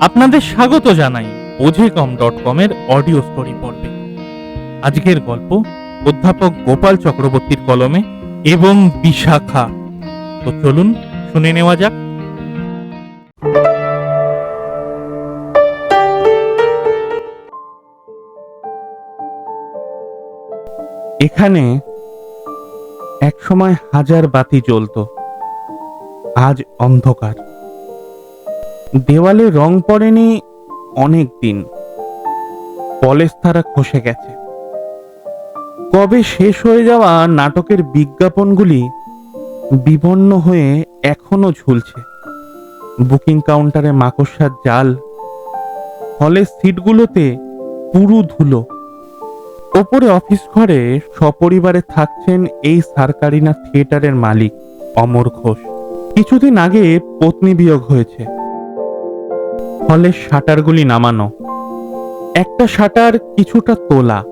আপনাদের স্বাগত জানাই বোঝে কম ডট কমের অডিও স্টোরি পর্বে। আজকের গল্প অধ্যাপক গোপাল চক্রবর্তীর কলমে এবং বিশাখা। তো চলুন শুনে নেওয়া যাক। এখানে একসময় হাজার বাতি জ্বলতো। আজ অন্ধকার। দেওয়ালে রং পড়েনি অনেক দিন। কলেজ তারা খসে গেছে। কবে শেষ হয়ে যাওয়া নাটকের বিজ্ঞাপনগুলি বিবন্ন হয়ে এখনও ঝুলছে। বুকিং কাউন্টারে মাকড়সার জাল। হলের সিটগুলোতে পুরু ধুলো। ওপরে অফিস ঘরে সপরিবারে থাকছেন এই সারকারিনা থিয়েটারের মালিক অমর ঘোষ। কিছুদিন আগে পত্নী বিয়োগ হয়েছে। হলের শাটারগুলি নামানো। একটা শাটার কিছুটা তোলা।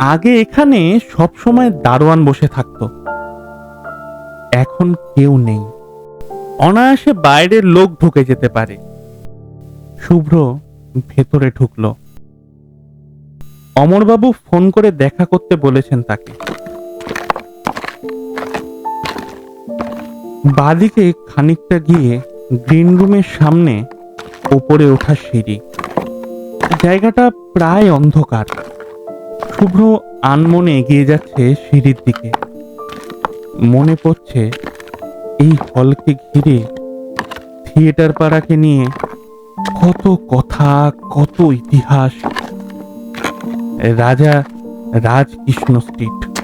আগে এখানে সব সময় দারোয়ান বসে থাকতো। এখন কেউ নেই। অনায়াসে বাইরের লোক ঢুকে যেতে পারে। শুভ্র ভেতরে ঢুকলো। অমরবাবু ফোন করে দেখা করতে বলেছেন তাকে। বাদিকে খানিকটা গিয়ে গ্রিন রুমের সামনে ওপরে ওঠা সিঁড়ি। জায়গাটা প্রায় অন্ধকার। শুভ্র আনমনে এগিয়ে যাচ্ছে সিঁড়ির দিকে। মনে পড়ছে এই হলকে ঘিরে থিয়েটার পাড়াকে নিয়ে কত কথা, কত ইতিহাস। রাজা রাজকৃষ্ণ স্ট্রিট,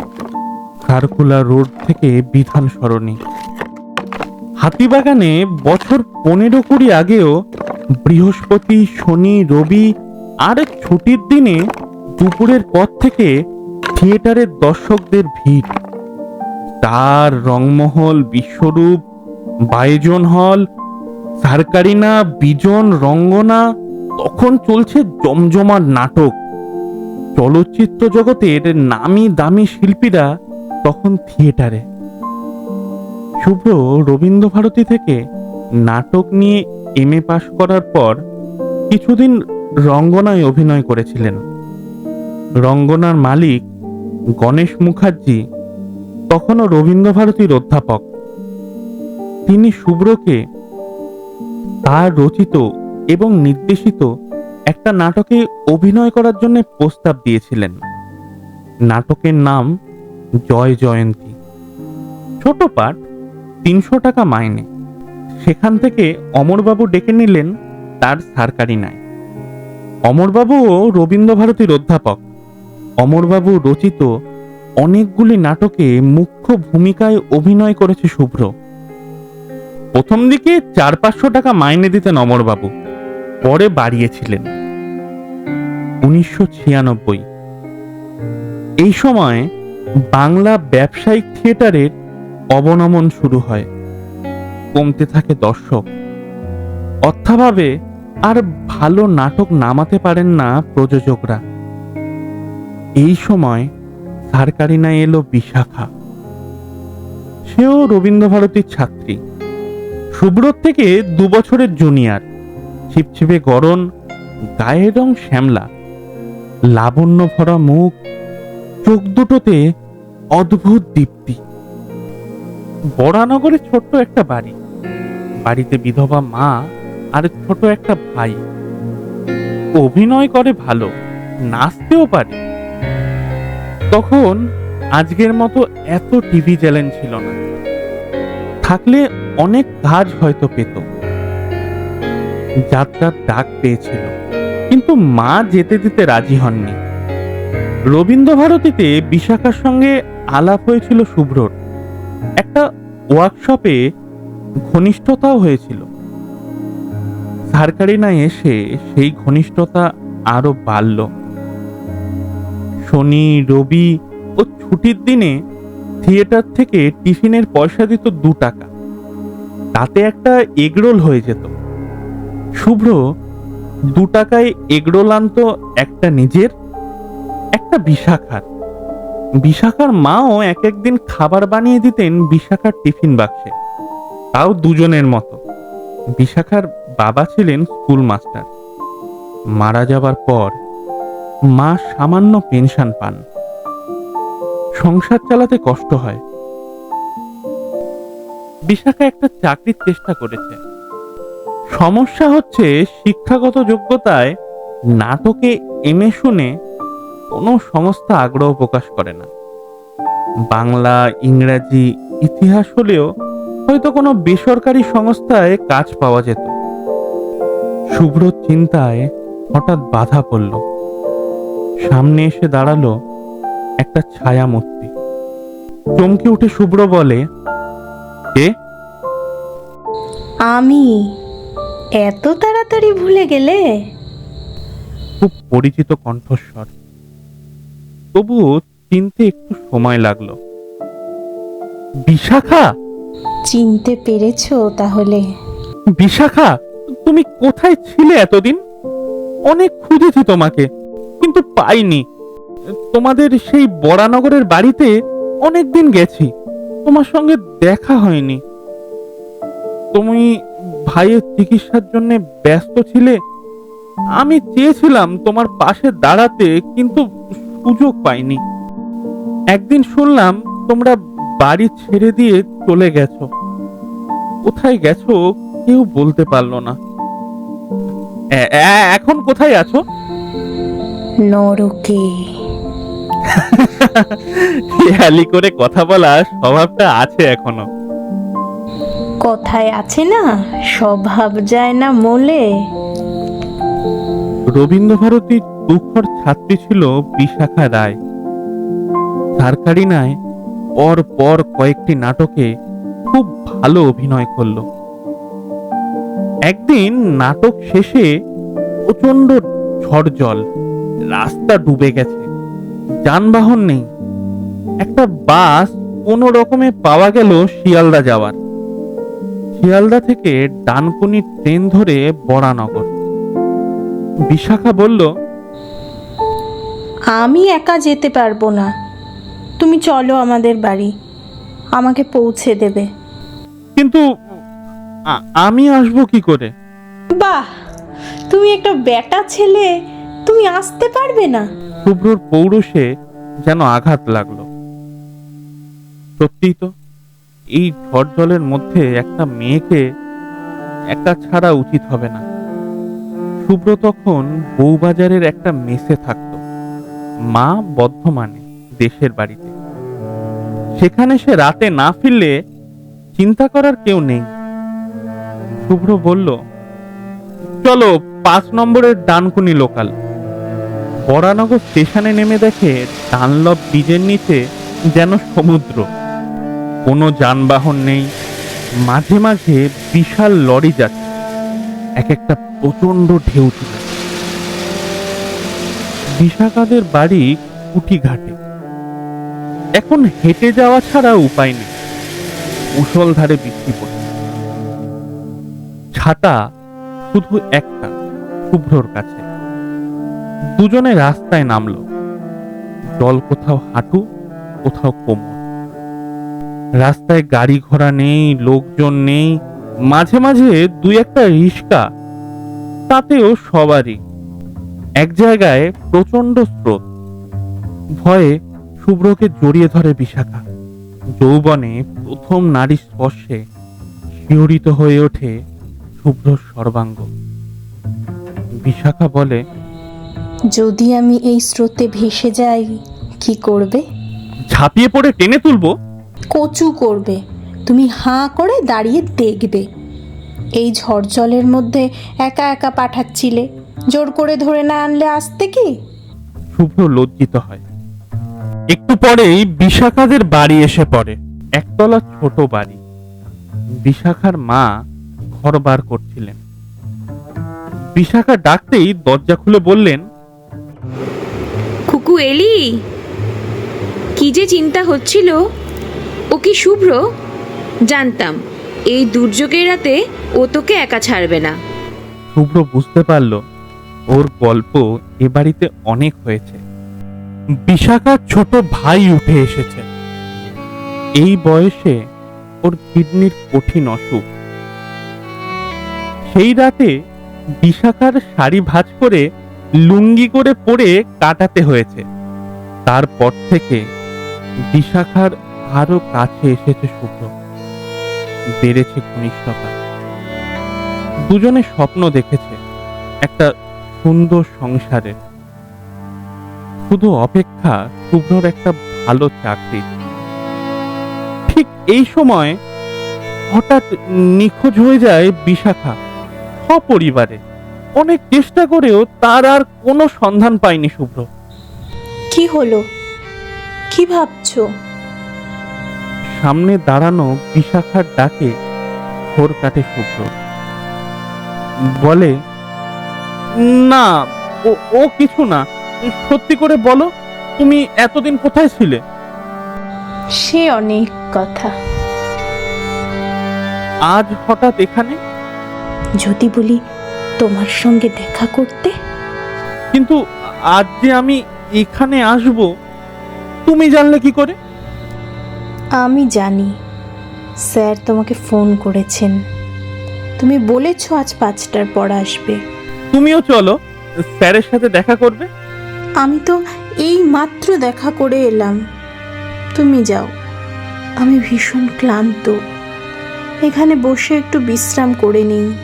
সার্কুলার রোড থেকে বিধান সরণি। হাতিবাগানে বছর পনেরো কুড়ি আগেও বৃহস্পতি, শনি, রবি আর ছুটির দিনে দুপুরের পর থেকে থিয়েটারের দর্শকদের ভিড়। তার রংমহল, বিশ্বরূপ, বায়জন হল, সারকারিনা, বিজন, রঙ্গনা, তখন চলছে জমজমার নাটক। চলচ্চিত্র জগতের নামি দামি শিল্পীরা তখন থিয়েটারে। শুভ্র রবীন্দ্র ভারতী থেকে নাটক নিয়ে এম এ পাশ করার পর কিছুদিন রঙ্গনায় অভিনয় করেছিলেন। রঙ্গনার মালিক গণেশ মুখার্জি তখনও রবীন্দ্র ভারতীর অধ্যাপক। তিনি শুভ্রকে তার রচিত এবং নির্দেশিত একটা নাটকে অভিনয় করার জন্য প্রস্তাব দিয়েছিলেন। নাটকের নাম জয় জয়ন্তী। ছোট পাঠ তিনশো টাকা মাইনে। সেখান থেকে অমরবাবু ডেকে নিলেন, তার সরকারি নাই অমরবাবুও রবীন্দ্র ভারতীর অধ্যাপক। অমরবাবু রচিত অনেকগুলি নাটকে মুখ্য ভূমিকায় অভিনয় করেছে শুভ্র। প্রথম দিকে চার পাঁচশো টাকা মাইনে দিতেন অমরবাবু, পরে বাড়িয়েছিলেন। উনিশশো ছিয়ানব্বই। এই সময় বাংলা ব্যবসায়িক থিয়েটারের অবনমন শুরু হয়। কমতে থাকে দর্শক। অর্থাভাবে আর ভালো নাটক নামাতে পারেন না প্রযোজকরা। এই সময় সারকারিনা এলো বিশাখা। সেও রবীন্দ্র ভারতীর ছাত্রী। সুব্রত থেকে দু বছরের জুনিয়র। ছিপছিপে গরম গায়ের রং শ্যামলা। লাবণ্য ভরা মুখ, চোখ দুটোতে অদ্ভুত দীপ্তি। বরানগরে ছোট্ট একটা বাড়ি। বাড়িতে বিধবা মা আর ছোট একটা ভাই। অভিনয় করে ভালো, নাচতেও পারে। তখন আজকের মতো এত টিভি চ্যানেল ছিল না। থাকলে অনেক কাজ হয়তো পেত। যাত্রার ডাক পেয়েছিল, কিন্তু মা যেতে দিতে রাজি হননি। রবীন্দ্র ভারতীতে বিশাখার সঙ্গে আলাপ হয়েছিল শুভ্রর। একটা ওয়ার্কশপে ঘনিষ্ঠতাও হয়েছিল। সারকারিনা এসে সেই ঘনিষ্ঠতা আরও বাড়ল। শনি, রবি ও ছুটির দিনে থিয়েটার থেকে টিফিনের পয়সা দিত দু টাকা। তাতে একটা এগরোল হয়ে যেত। শুভ্র দু টাকায় এগরোল আনতো একটা নিজের, একটা বিশাখার। বিশাখার মাও এক একদিন খাবার বানিয়ে দিতেন বিশাখার টিফিন বাক্সে। তাও দুজনের মতো। বিশাখার বাবা ছিলেন স্কুল মাস্টার। মারা যাবার পর মা সামান্য পেনশন পান। সংসার চালাতে কষ্ট হয়। বিশাখা একটা চাকরির চেষ্টা করেছে। সমস্যা হচ্ছে শিক্ষাগত যোগ্যতায় নাটকে এমএ শুনে কোনো সংস্থা আগ্রহ প্রকাশ করে না। বাংলা ইংরাজি ইতিহাস হলেও হয়তো কোনো বেসরকারি সংস্থায় কাজ পাওয়া যেত। শুভ্র চিন্তায় হঠাৎ বাধা পড়ল। সামনে এসে দাঁড়াল একটা ছায়া মূর্তি চমকে উঠে শুভ্র বলে কে? আমি। এত তাড়াতাড়ি ভুলে গেলে? খুব পরিচিত কণ্ঠস্বর। তবুও চিনতে একটু সময় লাগল। বিশাখা! চিনতে পেরেছ তাহলে? বিশাখা তুমি কোথায় ছিলে এতদিন? অনেক খুঁজেছি তোমাকে কিন্তু পাইনি। তোমাদের সেই বরানগরের বাড়িতে অনেক দিন গেছি তোমার সঙ্গে দেখা হয়নি। তুমি ভাইয়ের চিকিৎসার জন্য ব্যস্ত ছিলে? আমি চেয়েছিলাম তোমার পাশে দাঁড়াতে কিন্তু সুযোগ পাইনি। একদিন শুনলাম তোমরা বাড়ি ছেড়ে দিয়ে চলে গেছো। কোথায় গেছো কেউ বলতে পারল না। এখন কোথায় আছো? নরকে। হেয়ালি করে কথা বলা স্বভাবটা আছে এখনও। কথায় আছে না স্বভাব যায় না মোলে। রবীন্দ্রভারতীর দুঃখর ছাত্রী ছিল বিশাখা রায়। সারকারিনায় পর পর কয়েকটি নাটকে খুব ভালো অভিনয় করল। একদিন নাটক শেষে প্রচণ্ড ঝড় জল, রাস্তা ডুবে গেছে, যানবাহন নেই, একটা বাস কোনো রকমে পাওয়া গেল শিয়ালদা যাওয়ার। শিয়ালদা থেকে ডানকুনি ট্রেন ধরে বরানগর। বিশাখা বলল আমি একা যেতে পারব না। তুমি চলো আমাদের বাড়ি। আমাকে পৌঁছে দেবে। কিন্তু আ- আমি আসব কি করে? বাহ! তুমি একটা বেটা ছেলে তুমি আসতে পারবে না। শুভ্রর পৌরুষে যেন আঘাত লাগল। সত্যিই তো এই ঝড় জলের মধ্যে একটা মেয়েকে একা ছাড়া উচিত হবে না। শুভ্র তখন বউবাজারের একটা মেসে থাকতো। মা বর্ধমানে দেশের বাড়িতে। সেখানে সে রাতে না ফিরলে চিন্তা করার কেউ নেই। শুভ্র বলল, চলো পাঁচ নম্বরের ডানকুনি লোকাল। বরানগর স্টেশনে নেমে দেখে ডানলপ ব্রিজের নিচে যেন সমুদ্র। কোনো যানবাহন নেই। মাঝে মাঝে বিশাল লরি যাচ্ছে। এক একটা প্রচণ্ড ঢেউ ছিল বিশাখাদের বাড়ি কুটি ঘাটে এখন হেঁটে যাওয়া ছাড়া উপায় নেই। মুসলধারে বৃষ্টি পড়ছে ছাতা শুধু একটা, শুভ্রর কাছে। দুজনে রাস্তায় নামলো। জল কোথাও হাঁটু, কোথাও কোমর। রাস্তায় গাড়ি ঘোড়া নেই, লোকজন নেই। মাঝে মাঝে দুই একটা রিস্কা তাতেও সবারই এক জায়গায় প্রচণ্ড স্রোত। ভয়ে শুভ্রকে জড়িয়ে ধরে বিশাখা। যৌবনে প্রথম নারী স্পর্শে শিহরিত হয়ে ওঠে শুভ্র সর্বাঙ্গ। বিশাখা বলে যদি আমি এই স্রোতে ভেসে যাই কি করবে? ঝাঁপিয়ে পড়ে টেনে তুলবো? কচু করবে। তুমি হাঁ করে দাঁড়িয়ে দেখবে। এই ঝড় জলের মধ্যে একা একা পাঠাচ্ছিলে। জোর করে ধরে না আনলে আসতে কি? শুভ্র লজ্জিত হয়। একটু পরেই বিশাখাদের বাড়ি এসে পড়ে। একতলা ছোট বাড়ি। বিশাখার মা ঘর বার করছিলেন। বিশাখা ডাকতেই দরজা খুলে বললেন খুকু এলি? কি যে চিন্তা হচ্ছিল? ও কি শুভ্র? জানতাম এই দুর্যোগের রাতে ও তোকে একা ছাড়বে না। শুভ্র বুঝতে পারল ওর গল্প এ বাড়িতে অনেক হয়েছে। বিশাখার ছোট ভাই উঠে এসেছে। এই বয়সে ওর কিডনির কঠিন অসুখ। সেই রাতে বিশাখার শাড়ি ভাঁজ করে লুঙ্গি করে পরে কাটাতে হয়েছে। তারপর থেকে বিশাখার আরও কাছে এসেছে শুভ্র। বেড়েছে ঘনিষ্ঠতা। দুজনে স্বপ্ন দেখেছে। একটা সুন্দর সংসারের শুধু অপেক্ষা শুভ্রর একটা ভালো চাকরি। ঠিক এই সময় হঠাৎ নিখোঁজ হয়ে যায় বিশাখা সপরিবারে। অনেক চেষ্টা করেও তার আর কোনো সন্ধান পায়নি শুভ্র। কি হলো? কি ভাবছ? সামনে দাঁড়ানো বিশাখার ডাকে ঘোর কাটে শুভ্র। বলে না ও ও কিছু না। সত্যি করে বলো তুমি এতদিন কোথায় ছিলে? সে অনেক কথা। আজ হঠাৎ এখানে? যদি বলি তোমার সঙ্গে দেখা করতে? কিন্তু আজ যে আমি এখানে আসব তুমি জানলে কি করে? আমি জানি। স্যার তোমাকে ফোন করেছেন। তুমি বলেছ আজ পাঁচটার পর আসবে। তুমিও চলো স্যারের সাথে দেখা করবে। আমি তো এই মাত্র দেখা করে এলাম। তুমি যাও আমি ভীষণ ক্লান্ত। এখানে বসে একটু বিশ্রাম করে নিই।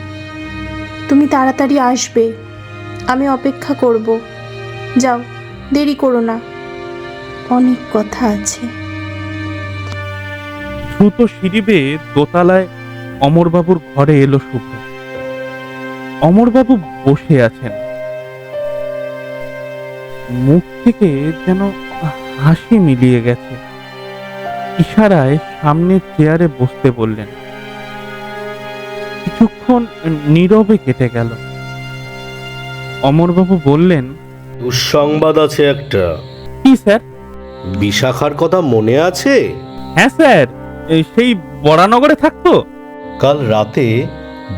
তুমি তাড়াতাড়ি আসবে আমি অপেক্ষা করব। যাও দেরি করো না। অনেক কথা আছে। দ্রুত সিঁড়ি বেয়ে দোতলায় অমরবাবুর ঘরে এলো শুভ্র অমরবাবু বসে আছেন। মুখ থেকে যেন হাসি মিলিয়ে গেছে। ইশারায় সামনের চেয়ারে বসতে বললেন কিছুক্ষণ নীরবে কেটে গেল। অমরবাবু বললেন দুঃসংবাদ আছে একটা। কি স্যার? বিশাখার কথা মনে আছে? হ্যাঁ স্যার। সেই বরানগরে থাকতো? কাল রাতে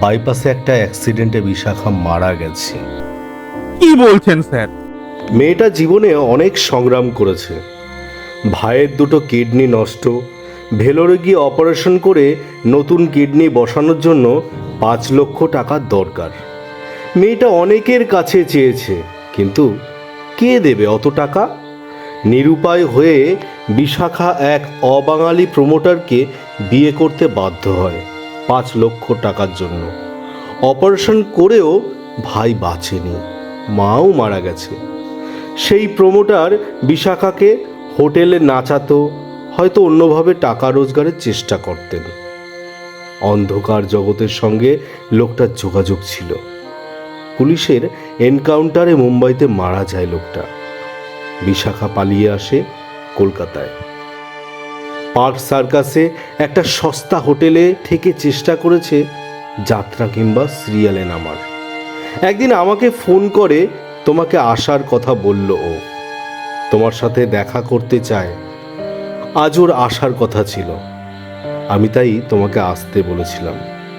বাইপাসে একটা অ্যাক্সিডেন্টে বিশাখা মারা গেছে। কি বলছেন স্যার? মেয়েটা জীবনে অনেক সংগ্রাম করেছে। ভাইয়ের দুটো কিডনি নষ্ট ভেলোরে গিয়ে অপারেশন করে নতুন কিডনি বসানোর জন্য পাঁচ লক্ষ টাকার দরকার। মেয়েটা অনেকের কাছে চেয়েছে কিন্তু কে দেবে অত টাকা? নিরুপায় হয়ে বিশাখা এক অবাঙালি প্রমোটারকে বিয়ে করতে বাধ্য হয়। পাঁচ লক্ষ টাকার জন্য। অপারেশন করেও ভাই বাঁচেনি, মাও মারা গেছে। সেই প্রমোটার বিশাখাকে হোটেলে নাচাতো, হয়তো অন্যভাবে টাকা রোজগারের চেষ্টা করতেন। অন্ধকার জগতের সঙ্গে লোকটার যোগাযোগ ছিল। পুলিশের এনকাউন্টারে মুম্বাইতে মারা যায় লোকটা। বিশাখা পালিয়ে আসে কলকাতায়। পার্ক সার্কাসে একটা সস্তা হোটেলে থেকে চেষ্টা করেছে যাত্রা কিংবা সিরিয়ালে নামার। একদিন আমাকে ফোন করে তোমাকে আসার কথা বলল ও। তোমার সাথে দেখা করতে চায়। আজ ওর আসার কথা ছিল। আমি তাই তোমাকে আসতে বলেছিলাম।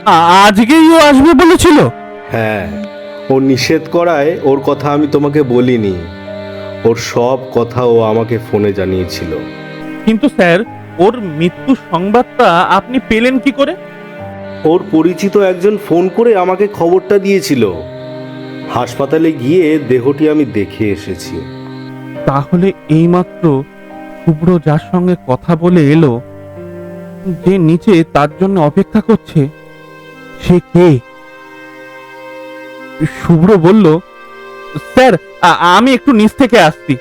আজকেই ও আসবে বলেছিল? হ্যাঁ ও নিষেধ করায় ওর কথা আমি তোমাকে বলিনি। ওর সব কথা ও আমাকে ফোনে জানিয়েছিল। কিন্তু স্যার ওর মৃত্যু সংবাদটা আপনি পেলেন কি করে? ওর পরিচিত একজন ফোন করে আমাকে খবরটা দিয়েছিল। হাসপাতালে গিয়ে দেহটি আমি দেখে এসেছি। তাহলে এইমাত্র শুভ্র যার সঙ্গে কথা বলে এলো যে নিচে তার জন্য অপেক্ষা করছে সে কে? শুভ্র বলল স্যার আমি একটু নিচ থেকে আসছি।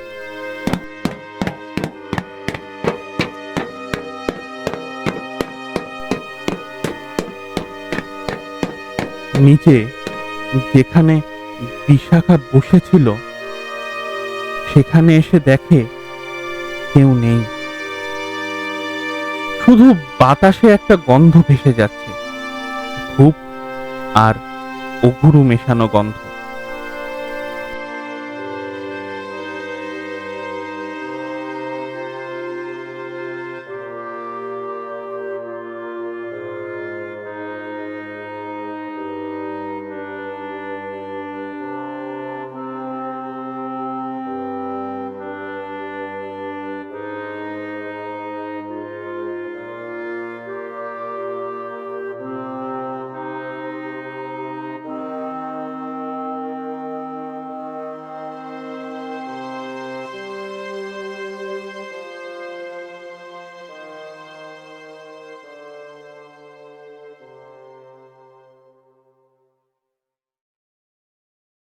নিচে যেখানে বিশাখা বসেছিল, সেখানে এসে দেখে কেউ নেই। শুধু বাতাসে একটা গন্ধ ভেসে যাচ্ছে, ধূপ আর অঘুরু মেশানো গন্ধ।